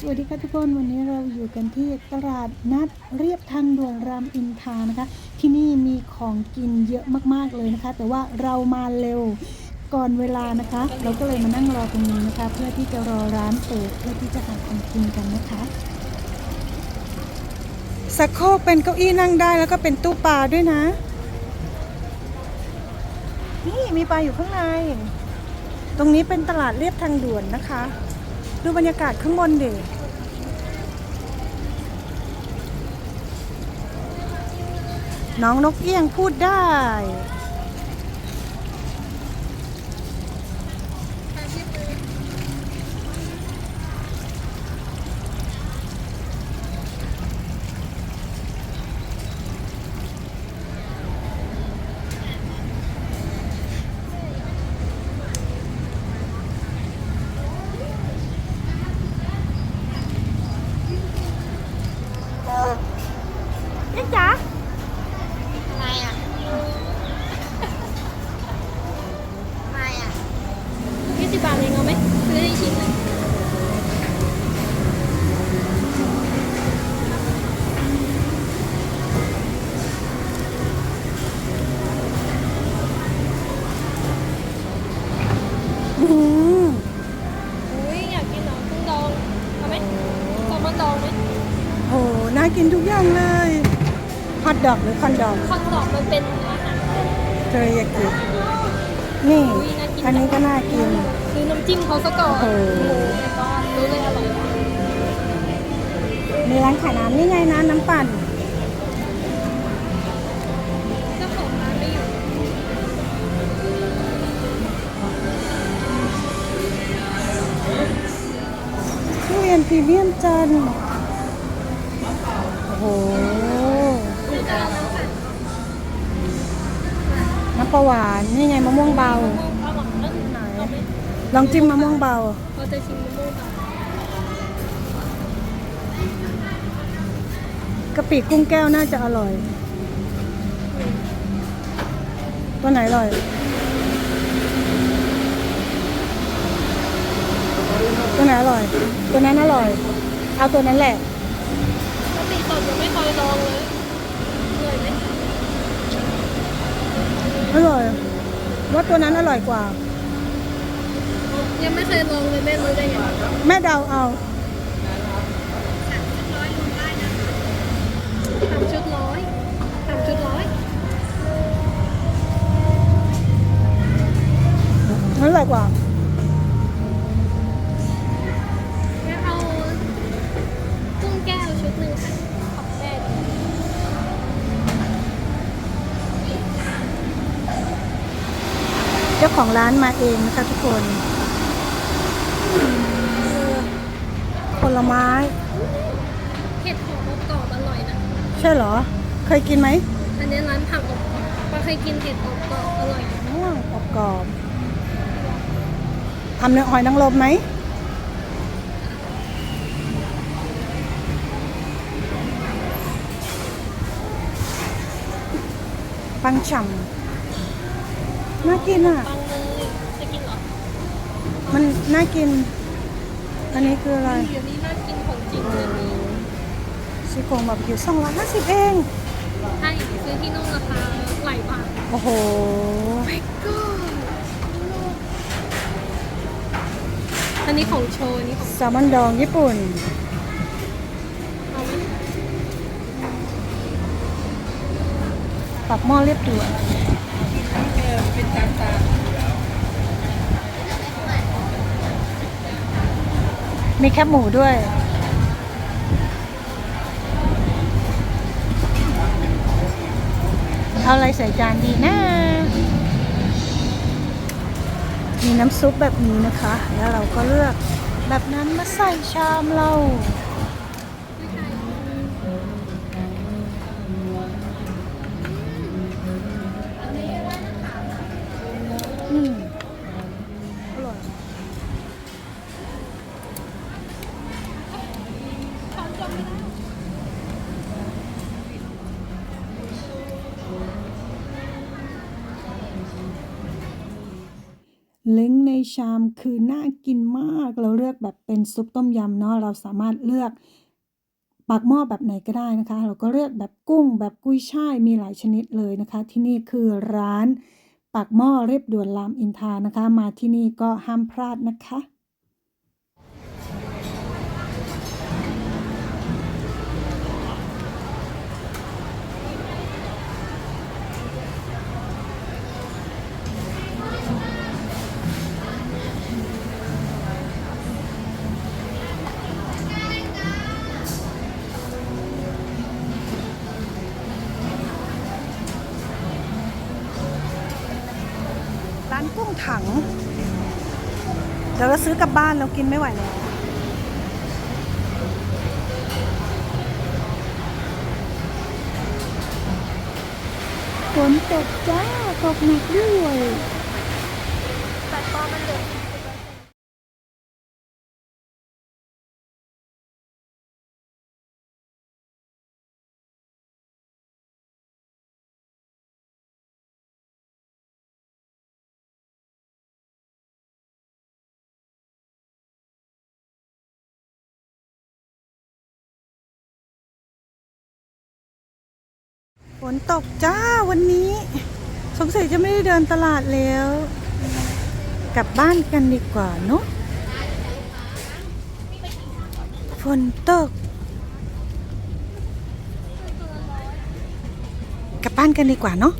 สวัสดีค่ะทุกคนวันนี้เราอยู่กันที่ตลาดนัดเรียบทางด่วนรามอินทรานะคะ ที่นี่มีของกินเยอะมากๆเลยนะคะ แต่ว่าเรามาเร็วก่อนเวลานะคะ เราก็เลยมานั่งรอตรงนี้นะคะ เพื่อที่จะรอร้านเปิดเพื่อที่จะหาของกินกันนะคะสักโคกเป็นเก้าอี้นั่งได้แล้วก็เป็นตู้ปลาด้วยนะ นี่มีปลาอยู่ข้างใน ตรงนี้เป็นตลาดเรียบทางด่วนนะคะ ดูบรรยากาศข้างบนดิน้องนกเอี้ยงพูดได้ สิบบาทเองเอาไหมซื้อให้ชิ้นหนึ่งอื้อหืออุ้ยอยากกินหนอนกุ้งดองเอาไหมแซลมอนดองไหมโหน่ากินทุกอย่างเลยฮอทดอกหรือคอนดอกคอนดอกมันเป็นอาหารเทริยากินี่ อุ๊ยน่ากินอันนี้ก็น่ากิน คือน้ำจิ้มเขาซะก่อนโอ้โหโอ้โหแต่ก็รู้เลยอร่อยมีร้านขายน้ำนี่ไงนะน้ำปั่นเจ้าของร้านไม่อยู่ทุเรียนพรีเมียมจันทร์โอ้โห น้ำปลาหวานนี่ไงมะม่วงเบา ลองจิ้มมะม่วงเบา เราจะชิมมะม่วงเบากะปิกุ้งแก้วน่าจะอร่อย ตัวไหนอร่อย ตัวไหนอร่อย ตัวนั้นอร่อย เอาตัวนั้นแหละปกติสดยังไม่เคยลองเลยอร่อยไหมอร่อยว่าตัวนั้นอร่อยกว่า ยังไม่เคยลองเลยแม่รู้ได้ไงแม่เดาเอาสามชุดร้อยสามชุดร้อยอร่อยกว่างั้นเอากุ้งแก้วชุดหนึ่งค่ะขอบแม่เจ้าของร้านมาเองนะคะทุกคน ผลไม้ เห็ดหอมอบกรอบอร่อยนะ ใช่เหรอ เคยกินไหมอันนี้ร้านผักอบกรอบปาเคยกินเห็ดอบกรอบอร่อยนะม่วงอบกรอบทำเนื้อหอยนางรมไหมปังฉ่ำน่ากินอะ ปัง มันน่ากิน อันนี้คืออะไรเดี๋ยวนี้น่ากินของจริงเลยนี่ซี่โครงบาร์บีคิวสองร้อยห้าสิบเอง ใช่ซื้อที่นู่นราคาหลายบาทโอ้โห ก็อันนี้ของโชว์อันนี้ของแซลมอนดองญี่ปุ่น เอาไหมปรับหม้อเรียบด่วน มีแคบหมูด้วย เอาอะไรใส่จานดีนะ มีน้ำซุปแบบนี้นะคะ แล้วเราก็เลือกแบบนั้นมาใส่ชามเรา ชามคือน่ากินมาก เราเลือกแบบเป็นซุปต้มยำเนาะเราสามารถเลือกปากหม้อแบบไหนก็ได้นะคะ เราก็เลือกแบบกุ้งแบบกุ้ยช่ายมีหลายชนิดเลยนะคะ ที่นี่คือร้านปากหม้อเรียบด่วนรามอินทานะคะ มาที่นี่ก็ห้ามพลาดนะคะานกุ้งถังเดี๋ยวเราซื้อกลับบ้านเรากินไม่ไหวแล้วฝนตกจ้าตกหนักด้วยแต่ปอมันเหลือ ฝนตกจ้าวันนี้ สงสัยจะไม่ได้เดินตลาดแล้ว กลับบ้านกันดีกว่าเนาะฝนตก กลับบ้านกันดีกว่าเนาะ